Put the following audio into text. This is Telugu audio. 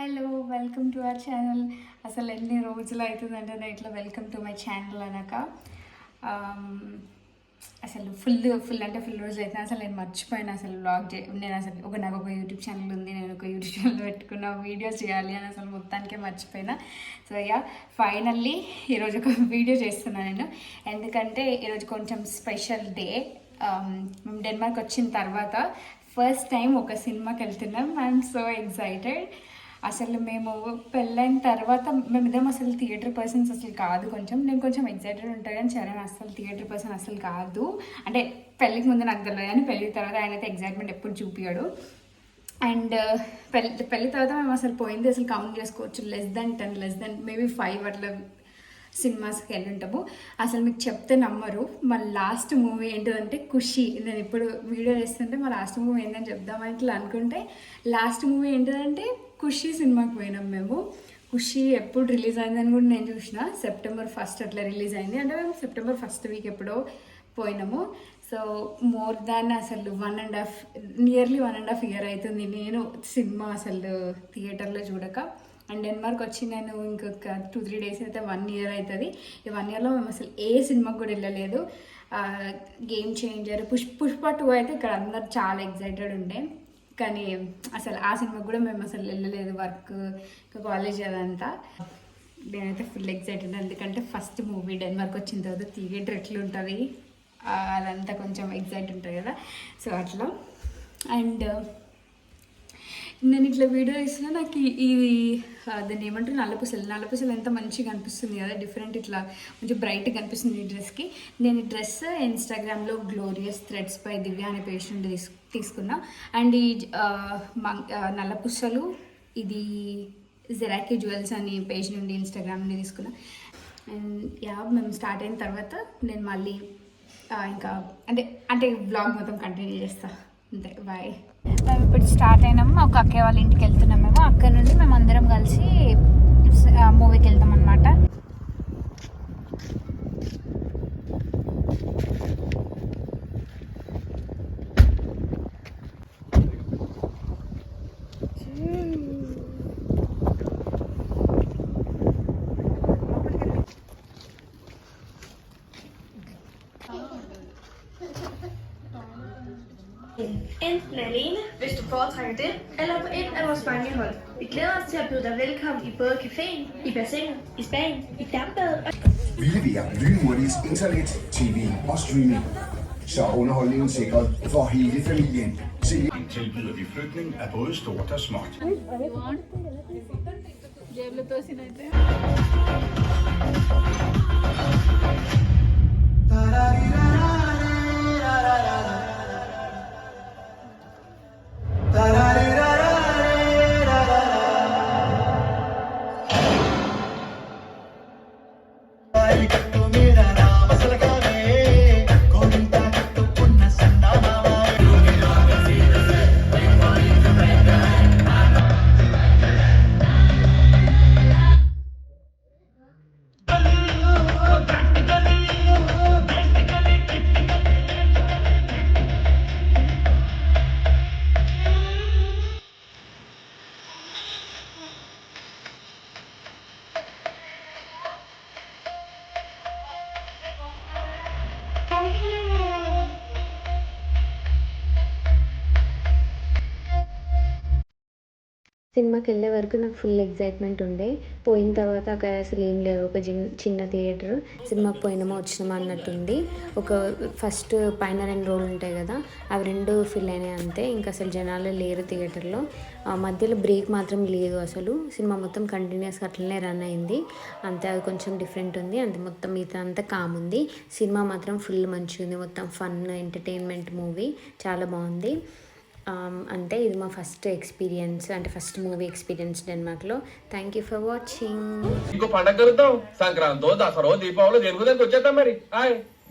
Hello welcome to our channel అసలు ఎన్ని రోజులు అవుతుందంటే ఇట్లా వెల్కమ్ టు మై ఛానల్ అనక. Um, అసలు ఫుల్ ఫుల్ అంటే ఫుల్ రోజులు అయితే అసలు నేను మర్చిపోయాను అసలు బ్లాగ్ చే నేను అసలు ఒక నాకు ఒక యూట్యూబ్ ఛానల్ ఉంది. నేను ఒక యూట్యూబ్ ఛానల్ పెట్టుకున్న వీడియోస్ చేయాలి అని అసలు మొత్తానికే మర్చిపోయినా. సో ఇక ఫైనల్లీ ఈరోజు ఒక వీడియో చేస్తున్నాను నేను. ఎందుకంటే ఈరోజు కొంచెం స్పెషల్ డే um, మేము డెన్మార్క్ వచ్చిన తర్వాత ఫస్ట్ టైం ఒక సినిమాకి వెళ్తున్నాం. ఐఎమ్ సో ఎక్సైటెడ్ అసలు మేము పెళ్ళైన తర్వాత మేమిద్దరం అసలు థియేటర్ పర్సన్స్ అసలు కాదు కొంచెం. నేను కొంచెం ఎగ్జైటెడ్ ఉంటాను కానీ చరణ్ అసలు థియేటర్ పర్సన్ అసలు కాదు. అంటే పెళ్ళికి ముందు నాకు తెలియదు కానీ పెళ్ళి తర్వాత ఆయన అయితే ఎగ్జైట్మెంట్ ఎప్పుడు చూపించాడు అండ్ uh, పెళ్ళి పెళ్ళి తర్వాత మేము అసలు పోయింది అసలు కౌంట్ చేసుకోవచ్చు. Less than ten less than maybe five అట్లా సినిమాస్కి వెళ్ళి ఉంటాము అసలు మీకు చెప్తే నమ్మరు. మా లాస్ట్ మూవీ ఏంటిదంటే ఖుషి. నేను ఇప్పుడు వీడియో వేస్తుంటే మా లాస్ట్ మూవీ ఏంటని చెప్దామని ఇట్లా అనుకుంటే లాస్ట్ మూవీ ఏంటిదంటే ఖుషి సినిమాకి పోయినాం మేము. ఖుషి ఎప్పుడు రిలీజ్ అయిందని కూడా నేను చూసిన. సెప్టెంబర్ ఫస్ట్ అట్లా రిలీజ్ అయింది. అంటే మేము సెప్టెంబర్ ఫస్ట్ వీక్ ఎప్పుడో పోయినాము. సో మోర్ దాన్ అసలు one and half nearly one and half year అవుతుంది. నేను సినిమా అసలు థియేటర్లో చూడక. అండ్ డెన్మార్క్ వచ్చి నేను ఇంకొక టూ త్రీ డేస్ అయితే వన్ ఇయర్ అవుతుంది ఈ వన్ ఇయర్లో మేము అసలు ఏ సినిమాకి కూడా వెళ్ళలేదు. Game changer push Pushpa two అయితే ఇక్కడ అందరు చాలా ఎగ్జైటెడ్ ఉండే. కానీ అసలు ఆ సినిమాకి కూడా మేము అసలు వెళ్ళలేదు వర్క్ ఇంకా కాలేజ్ అదంతా. నేనైతే ఫుల్ ఎగ్జైటెడ్ ఎందుకంటే ఫస్ట్ మూవీ డెన్మార్క్ వచ్చిన తర్వాత థియేటర్ ఎట్లుంటుంది? అదంతా కొంచెం ఎగ్జైట్ ఉంటుంది కదా. సో అట్లా. అండ్ నేను ఇట్లా వీడియో తీస్తున్నా నాకు ఇది దాన్ని ఏమంటారు నల్లపూసలు నల్లపూసలు ఎంత మంచిగా కనిపిస్తుంది కదా డిఫరెంట్ ఇట్లా కొంచెం బ్రైట్గా కనిపిస్తుంది ఈ డ్రెస్కి నేను ఈ డ్రెస్ ఇన్స్టాగ్రామ్లో గ్లోరియస్ థ్రెడ్స్ బై దివ్య అనే పేజ్ నుండి తీసు తీసుకున్నా. అండ్ ఈ మం- నల్లపూసలు ఇది జెరాకీ జ్యువెల్స్ అనే పేజ్ నుండి ఇన్స్టాగ్రామ్ నుండి తీసుకున్నా. అండ్ యా మేము స్టార్ట్ అయిన తర్వాత నేను మళ్ళీ ఇంకా అంటే అంటే బ్లాగ్ మొత్తం కంటిన్యూ చేస్తాను అంతే బాయ్ మేము ఇప్పుడు స్టార్ట్ అయినాము ఒక అక్కయ్య వాళ్ళ ఇంటికి వెళ్తున్నాం మేము. అక్కడ నుండి మేము అందరం కలిసి మూవీకి వెళ్తాం అనమాట Enten alene, hvis du foretrækker det, eller på et af vores mange hold. Vi glæder os til at byde dig velkommen i både caféen, i bassinet, i Spanien, i dampbadet og Vi leverer lynhurtigt internet, tv og streaming. Så er underholdningen sikret for hele familien. Se tilbyder vi flytning af både stort og småt. Thank you. సినిమాకి వెళ్ళే వరకు నాకు ఫుల్ ఎగ్జైట్మెంట్ ఉండే. పోయిన తర్వాత ఒక అసలు ఏం లేదు ఒక చిన్న చిన్న థియేటర్. సినిమాకి పోయినామా వచ్చినామా అన్నట్టుంది. ఒక ఫస్ట్ పైన రెండు రోజులు ఉంటాయి కదా అవి రెండు ఫిల్ అయినాయి అంతే. ఇంకా అసలు జనాలు లేరు థియేటర్లో. మధ్యలో బ్రేక్ మాత్రం లేదు అసలు. సినిమా మొత్తం కంటిన్యూస్గా అట్లనే రన్ అయింది. అంతే అది కొంచెం డిఫరెంట్ ఉంది. అంతే మొత్తం మిగతా అంతా కామ్ ఉంది. సినిమా మాత్రం ఫుల్ మంచిగా ఉంది మొత్తం ఫన్ ఎంటర్టైన్మెంట్ మూవీ చాలా బాగుంది. అంటే ఇది మా ఫస్ట్ ఎక్స్పీరియన్స్ అంటే ఫస్ట్ మూవీ ఎక్స్పీరియన్స్ డెన్మార్క్లో థ్యాంక్ యూ ఫర్ వాచింగ్ ఇంకో పండగ కలుద్దాం సంక్రాంతో దసరో దీపావళి దేనికి వచ్చేద్దాం మరి. హాయ్